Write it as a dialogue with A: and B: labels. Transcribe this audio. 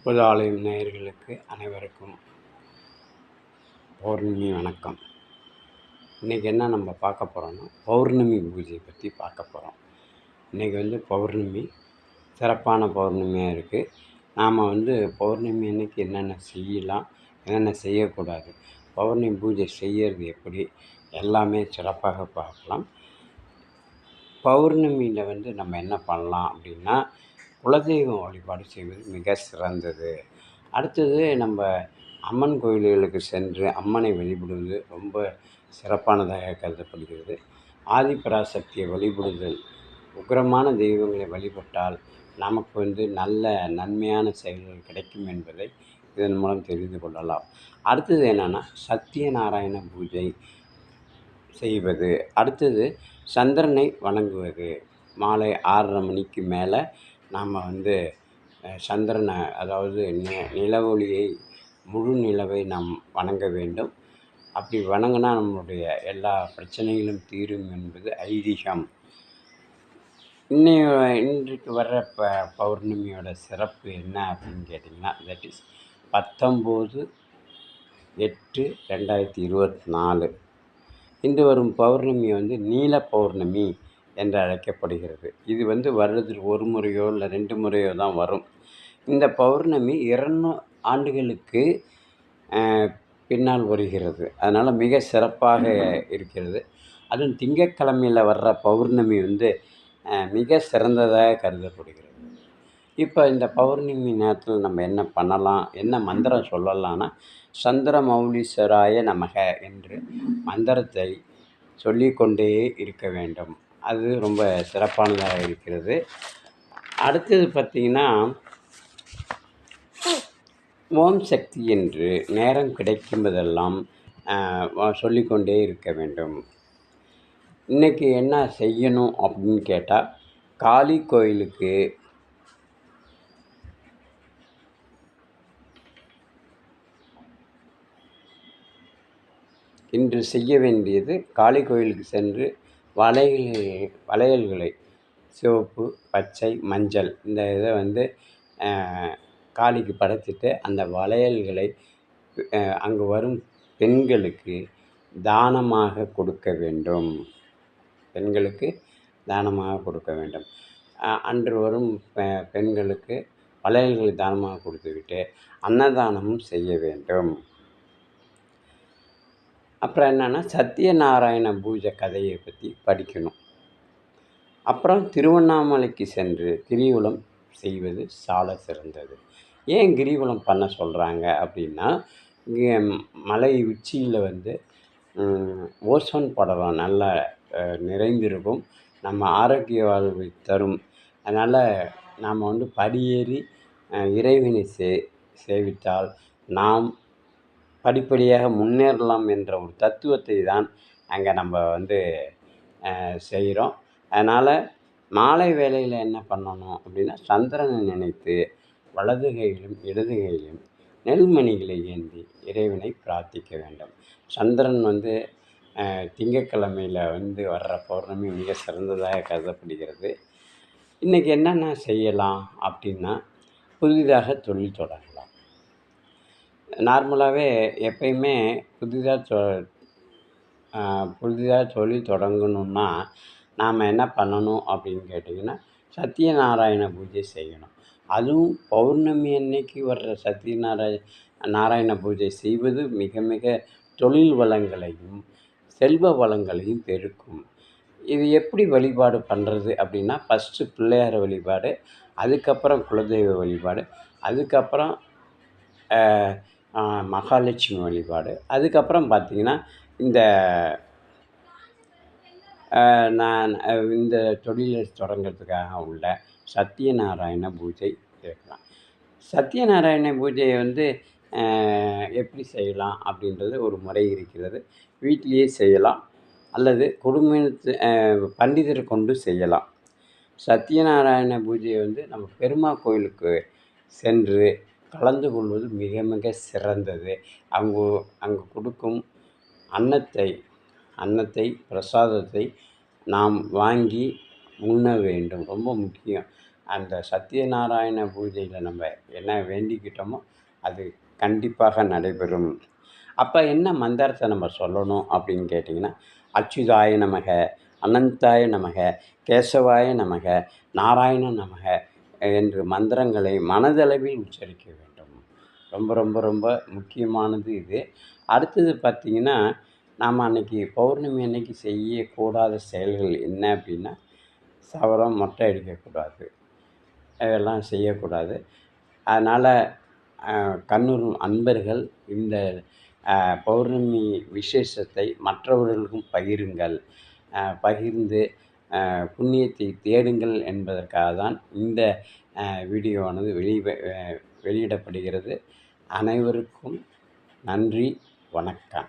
A: அற்புத ஆலயம் நேயர்களுக்கு அனைவருக்கும் பௌர்ணமி வணக்கம். இன்றைக்கி என்ன நம்ம பார்க்க போகிறோன்னா பௌர்ணமி பூஜையை பற்றி பார்க்க போகிறோம் இன்றைக்கி வந்து பௌர்ணமி சிறப்பான பௌர்ணமியாக இருக்குது நாம் வந்து பௌர்ணமி அன்னைக்கு என்னென்ன செய்யலாம் என்னென்ன செய்யக்கூடாது பௌர்ணமி பூஜை செய்யறது எப்படி எல்லாமே சிறப்பாக பார்க்கலாம். பௌர்ணமியில் வந்து நம்ம என்ன பண்ணலாம் அப்படின்னா குலதெய்வம் வழிபாடு செய்வது மிக சிறந்தது. அடுத்தது நம்ம அம்மன் கோயில்களுக்கு சென்று அம்மனை வழிபடுவது ரொம்ப சிறப்பானதாக கருதப்படுகிறது. ஆதிபராசக்தியை வழிபடுதல் உக்கிரமான தெய்வங்களை வழிபட்டால் நமக்கு வந்து நல்ல நன்மையான செயல்கள் கிடைக்கும் என்பதை இதன் மூலம் தெரிந்து கொள்ளலாம். அடுத்தது என்னென்னா சத்தியநாராயண பூஜை செய்வது. அடுத்தது சந்திரனை வணங்குவது. மாலை ஆறரை மணிக்கு மேலே நாம் வந்து சந்திரனை அதாவது நி நிலவொளியை முழு நிலவை நாம் வணங்க வேண்டும். அப்படி வணங்கினா நம்மளுடைய எல்லா பிரச்சனைகளும் தீரும் என்பது ஐதீகம். இன்னைய இன்றைக்கு வர்ற ப பௌர்ணமியோட சிறப்பு என்ன அப்படின்னு கேட்டிங்கன்னா தட் இஸ் பத்தொம்போது எட்டு ரெண்டாயிரத்தி இருபத்தி நாலு. இன்று வரும் பௌர்ணமி வந்து நீல பௌர்ணமி. என்று அழைக்கப்படுகிறது. இது வந்து வருடத்தில் ஒரு முறையோ இல்லை ரெண்டு முறையோ தான் வரும். இந்த பௌர்ணமி இரநூ ஆண்டுகளுக்கு பின்னால் வருகிறது. அதனால் மிக சிறப்பாக இருக்கிறது. அதுவும் திங்கட்கிழமையில் வர்ற பௌர்ணமி வந்து மிக சிறந்ததாக கருதப்படுகிறது. இப்போ இந்த பௌர்ணமி நேரத்தில் நம்ம என்ன பண்ணலாம் என்ன மந்திரம் சொல்லலாம்னா சந்திர மௌலீஸ்வராய நமக என்று மந்திரத்தை சொல்லிக்கொண்டே இருக்க வேண்டும். அது ரொம்ப சிறப்பானதாக இருக்கிறது. அடுத்தது பார்த்திங்கன்னா ஓம் சக்தி என்று நேரம் கிடைக்கும்போதெல்லாம் சொல்லிக்கொண்டே இருக்க வேண்டும். இன்றைக்கி என்ன செய்யணும் அப்படின்னு கேட்டால் காளி கோயிலுக்கு இன்று செய்ய வேண்டியது காளி கோயிலுக்கு சென்று வளையல் வளையல்களை சிவப்பு பச்சை மஞ்சள் இந்த இதை வந்து காளிக்கு படைச்சிட்டு அந்த வளையல்களை அங்கு வரும் பெண்களுக்கு தானமாக கொடுக்க வேண்டும். பெண்களுக்கு தானமாக கொடுக்க வேண்டும். அன்று வரும் பெ பெண்களுக்கு வளையல்களை தானமாக கொடுத்துவிட்டு அன்னதானமும் செய்ய வேண்டும். அப்புறம் என்னென்னா சத்யநாராயண பூஜை கதையை பற்றி படிக்கணும். அப்புறம் திருவண்ணாமலைக்கு சென்று கிரிவலம் செய்வது சால சிறந்தது. ஏன் கிரிவலம் பண்ண சொல்கிறாங்க அப்படின்னா இங்கே மலை உச்சியில் வந்து ஓசோன் படலம் நல்லா நிறைந்திருக்கும். நம்ம ஆரோக்கிய வாழ்வை தரும். அதனால் நாம் வந்து படியேறி இறைவனை சே சேவித்தால் நாம் படிப்படியாக முன்னேறலாம் என்ற ஒரு தத்துவத்தை தான் அங்கே நம்ம வந்து செய்கிறோம் அதனால் மாலை வேளையில் என்ன பண்ணணும் அப்படின்னா சந்திரனை நினைத்து வலது கையிலும் இடது கையிலும் நெல்மணிகளை ஏந்தி இறைவனை பிரார்த்திக்க வேண்டும். சந்திரன் வந்து திங்கக்கிழமையில் வந்து வர்ற பௌர்ணமி மிக சிறந்ததாக கருதப்படுகிறது. இன்றைக்கி என்னென்ன செய்யலாம் அப்படின்னா புதிதாக தொழில் தொடங்கலாம். நார்மலாகவே எப்பயுமே புதிதாக தொ புதிதாக தொழில் தொடங்கணுன்னா நாம் என்ன பண்ணணும் அப்படின்னு கேட்டிங்கன்னா சத்யநாராயண பூஜை செய்யணும். அதுவும் பௌர்ணமி அன்னைக்கு வர்ற சத்யநாராய நாராயண பூஜை செய்வது மிக மிக தொழில் வளங்களையும் செல்வ வளங்களையும் பெருக்கும். இது எப்படி வழிபாடு பண்ணுறது அப்படின்னா ஃபஸ்ட்டு பிள்ளையார் வழிபாடு அதுக்கப்புறம் குலதெய்வ வழிபாடு அதுக்கப்புறம் மகாலட்சுமி வழிபாடு. அதுக்கப்புறம் பார்த்திங்கன்னா இந்த நான் இந்த தொழிலை தொடங்கிறதுக்காக உள்ள சத்யநாராயண பூஜை இருக்கலாம் சத்யநாராயண பூஜையை வந்து எப்படி செய்யலாம் அப்படின்றது ஒரு முறை இருக்கிறது. வீட்டிலேயே செய்யலாம். அல்லது குடும்பத்து பண்டிதரை கொண்டு செய்யலாம். சத்யநாராயண பூஜையை வந்து நம்ம பெருமா கோயிலுக்கு சென்று கலந்து கொள்வது மிக மிக சிறந்தது. அங்கு அங்கு கொடுக்கும் அன்னத்தை அன்னத்தை பிரசாதத்தை நாம் வாங்கி உண்ண வேண்டும். ரொம்ப முக்கியம். அந்த சத்யநாராயண பூஜையில் நம்ம என்ன வேண்டிக்கிட்டோமோ அது கண்டிப்பாக நடைபெறும். அப்போ என்ன மந்திரத்தை நம்ம சொல்லணும் அப்படின்னு கேட்டிங்கன்னா அச்சுதாய நமக அனந்தாய நமக கேசவாய நமக நாராயண நமக என்று மந்திரங்களை மனதளவில் உச்சரிக்க வேண்டும். ரொம்ப ரொம்ப ரொம்ப முக்கியமானது இது. அடுத்தது பார்த்திங்கன்னா நாம் அன்றைக்கி பௌர்ணமி அன்னைக்கு செய்யக்கூடாத செயல்கள் என்ன அப்படின்னா சவரம் மொட்டை அடிக்கக்கூடாது. இதெல்லாம் செய்யக்கூடாது. அதனால் கண்ணூர் அன்பர்கள் இந்த பௌர்ணமி விசேஷத்தை மற்றவர்களுக்கும் பகிருங்கள். பகிர்ந்து புண்ணியத்தை தேடுங்கள் என்பதற்காக தான் இந்த வீடியோவானது வெளி வெளியிடப்படுகிறது. அனைவருக்கும் நன்றி வணக்கம்.